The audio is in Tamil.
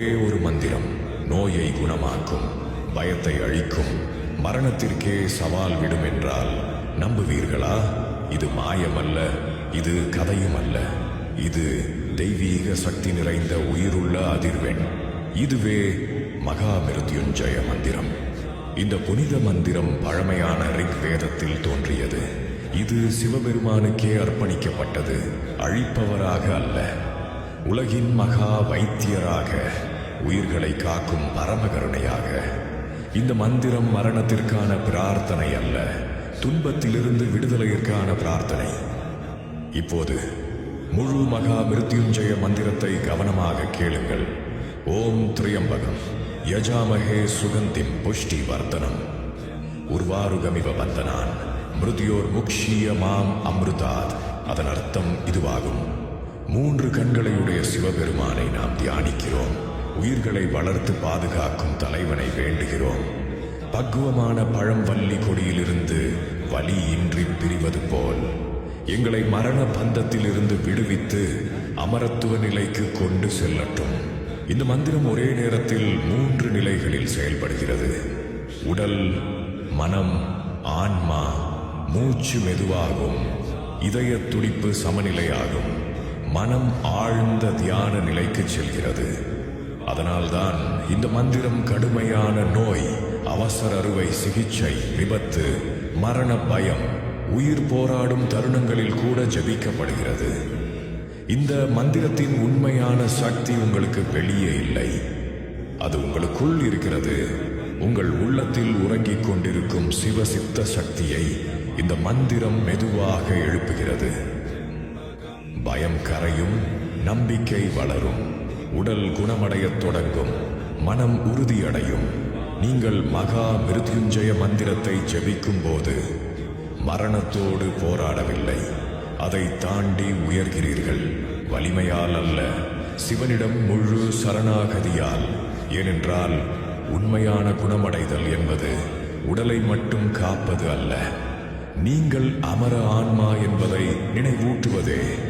ஒரே ஒரு மந்திரம் நோயை குணமாக்கும் பயத்தை அழிக்கும் மரணத்திற்கே சவால் விடும் என்றால் நம்புவீர்களா? இது மாயமல்ல இது கதையும் அல்ல இது தெய்வீக சக்தி நிறைந்த உயிருள்ள அதிர்வெண். இதுவே மகாமிருத்யுஞ்சய மந்திரம். இந்த புனித மந்திரம் பழமையான ரிக் வேதத்தில் தோன்றியது. இது சிவபெருமானுக்கே அர்ப்பணிக்கப்பட்டது. அழிப்பவராக அல்ல. உலகின் மகா வைத்தியராக உயிர்களை காக்கும் பரமகருணையாக. இந்த மந்திரம் மரணத்திற்கான பிரார்த்தனை அல்ல துன்பத்திலிருந்து விடுதலையிற்கான பிரார்த்தனை. இப்போது முழு மகா மிருத்யுஞ்சய மந்திரத்தை கவனமாக கேளுங்கள். ஓம் திரியம்பகம். யஜாமகே சுகந்திம் புஷ்டி வர்த்தனம். உர்வாருகமிவ வந்தனான். மிருத்யோர் முக்ஷிய மாம் அம்ருதாத். அதன் அர்த்தம் இதுவாகும். மூன்று கண்களையுடைய சிவபெருமானை நாம் தியானிக்கிறோம். உயிர்களை வளர்த்து பாதுகாக்கும் தலைவனை வேண்டுகிறோம். பக்குவமான பழம் வள்ளி கொடியிலிருந்து வலி இன்றி பிரிவது போல். எங்களை மரண பந்தத்திலிருந்து விடுவித்து அமரத்துவ நிலைக்கு கொண்டு செல்லட்டும். இந்த மந்திரம் ஒரே நேரத்தில் மூன்று நிலைகளில் செயல்படுகிறது. உடல் மனம் ஆன்மா மூச்சு மெதுவாகும். இதய துடிப்பு சமநிலையாகும். மனம் ஆழ்ந்த தியான நிலைக்கு செல்கிறது. அதனால்தான் இந்த மந்திரம் கடுமையான நோய் அவசர அறுவை சிகிச்சை விபத்து மரண பயம் உயிர் போராடும் தருணங்களில் கூட ஜபிக்கப்படுகிறது. இந்த மந்திரத்தின் உண்மையான சக்தி உங்களுக்கு வெளியே இல்லை. அது உங்களுக்குள் இருக்கிறது. உங்கள் உள்ளத்தில் உறங்கிக் கொண்டிருக்கும் சிவசித்த சக்தியை இந்த மந்திரம் மெதுவாக எழுப்புகிறது. பயம் கரையும் நம்பிக்கை வளரும். உடல் குணமடையத் தொடங்கும். மனம் உறுதியடையும். நீங்கள் மகா மிருத்யுஞ்சய மந்திரத்தை ஜெபிக்கும் போது மரணத்தோடு போராடவில்லை. அதை தாண்டி உயர்கிறீர்கள். வலிமையால் அல்ல. சிவனிடம் முழு சரணாகதியால். ஏனென்றால் உண்மையான குணமடைதல் என்பது உடலை மட்டும் காப்பது அல்ல. நீங்கள் அமர ஆன்மா என்பதை நினைவூட்டுவதே